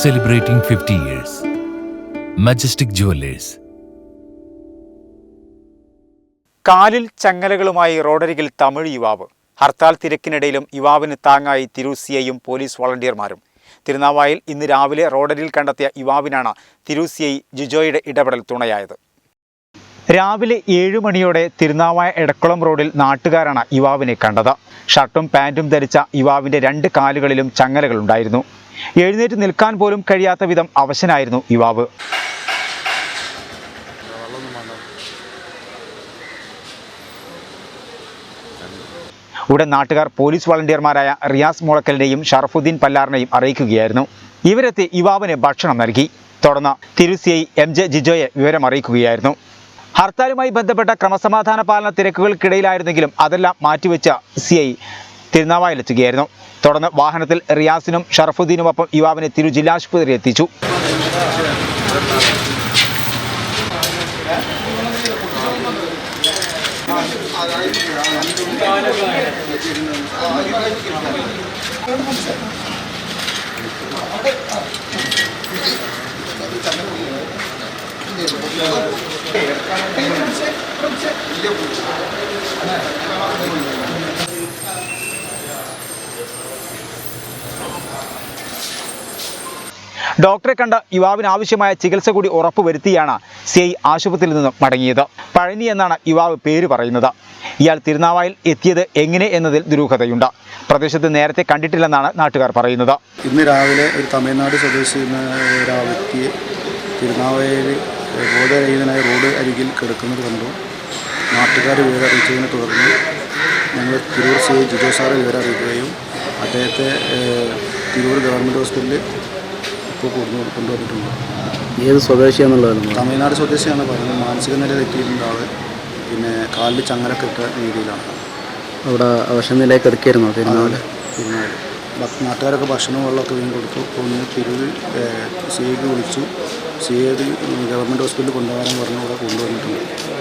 celebrating 50 years. Majestic Jewelers. കാലിൽ ചങ്ങലകളുമായി റോഡരികിൽ തമിഴ് യുവാവ് ഹർത്താൽ തിരക്കിനിടയിലും യുവാവിന് താങ്ങായി തിരൂസിയയും പോലീസ് വോളണ്ടിയർമാരും തിരുനാവായിൽ ഇന്ന് രാവിലെ റോഡരിൽ കണ്ടെത്തിയ യുവാവിനാണ് തിരൂസിയൈ ജിജോയുടെ ഇടപെടൽ തുണയായത് രാവിലെ ഏഴു മണിയോടെ തിരുനാവായ എടക്കുളം റോഡിൽ നാട്ടുകാരാണ് യുവാവിനെ കണ്ടത്. ഷർട്ടും പാന്റും ധരിച്ച യുവാവിന്റെ രണ്ട് കാലുകളിലും ചങ്ങലകളുണ്ടായിരുന്നു എഴുന്നേറ്റ് നിൽക്കാൻ പോലും കഴിയാത്ത വിധം അവശനായിരുന്നു യുവാവ്. ഉടൻ നാട്ടുകാർ പോലീസ് വളണ്ടിയർമാരായ റിയാസ് മുളക്കലിനെയും ഷറഫുദ്ദീൻ പല്ലാറിനെയും അറിയിക്കുകയായിരുന്നു. ഇവരെത്തി യുവാവിന് ഭക്ഷണം നൽകി. തുടർന്ന് തിരുസിഐ എം ജെ ജിജോയെ വിവരം അറിയിക്കുകയായിരുന്നു ഹർത്താലുമായി ബന്ധപ്പെട്ട ക്രമസമാധാന പാലന തിരക്കുകൾക്കിടയിലായിരുന്നെങ്കിലും അതെല്ലാം മാറ്റിവെച്ച സി ഐ തിരുനാവായിലെത്തുകയായിരുന്നു. തുടർന്ന് വാഹനത്തിൽ റിയാസിനും ഷറഫുദ്ദീനുമൊപ്പം യുവാവിനെ തിരു ജില്ലാശുപത്രി എത്തിച്ചു. ഡോക്ടറെ കണ്ട യുവാവിന് ആവശ്യമായ ചികിത്സ കൂടി ഉറപ്പുവരുത്തിയാണ് സി ആശുപത്രിയിൽ നിന്നും മടങ്ങിയത്. പഴനി എന്നാണ് യുവാവ് പേര് പറയുന്നത്. ഇയാൾ തിരുനാവായിൽ എത്തിയത് എങ്ങനെ എന്നതിൽ ദുരൂഹതയുണ്ട്. പ്രദേശത്ത് നേരത്തെ കണ്ടിട്ടില്ലെന്നാണ് നാട്ടുകാർ പറയുന്നത്. ഇന്ന് രാവിലെ ഒരു തമിഴ്നാട് സ്വദേശി ഒരാ വ്യക്തിയെ തിരുനാവായയിൽ ബോധരഹിതനായ റോഡ് അരികിൽ കിടക്കുന്നത് കണ്ടു. നാട്ടുകാർ വിവരം അറിയിച്ചതിനെ തുടർന്ന് ഞങ്ങൾ തിരൂർ സി ഐ ജിജോ സാറെ വിവരം അറിയിക്കുകയും അദ്ദേഹത്തെ തിരൂർ ഗവൺമെന്റ് ഹോസ്പിറ്റലിൽ ഇപ്പോൾ കൊണ്ടു കൊണ്ടുവന്നിട്ടുണ്ട്. ഏത് സ്വദേശിയാണെന്നുള്ളതാണ് തമിഴ്നാട് സ്വദേശിയാണ് പറയുന്നത്. മാനസിക നില തെറ്റിയിട്ടുണ്ട് ആൾ പിന്നെ കാലിൽ ചങ്ങലൊക്കെ ഇട്ട രീതിയിലാണ്. അവിടെ അവശനിലയിൽ കിടക്കായിരുന്നോ തിരുനാട് തിരുനാട് നാട്ടുകാരൊക്കെ ഭക്ഷണവും വെള്ളമൊക്കെ വീണ്ടും കൊടുത്തു. ഒന്ന് തിരൂർ സി ഐക്ക് വിളിച്ചു. സി ഐ ഗവൺമെന്റ് ഹോസ്പിറ്റലിൽ കൊണ്ടുപോകാൻ പറഞ്ഞു ഇവിടെ കൊണ്ടുവന്നിട്ടുണ്ട്.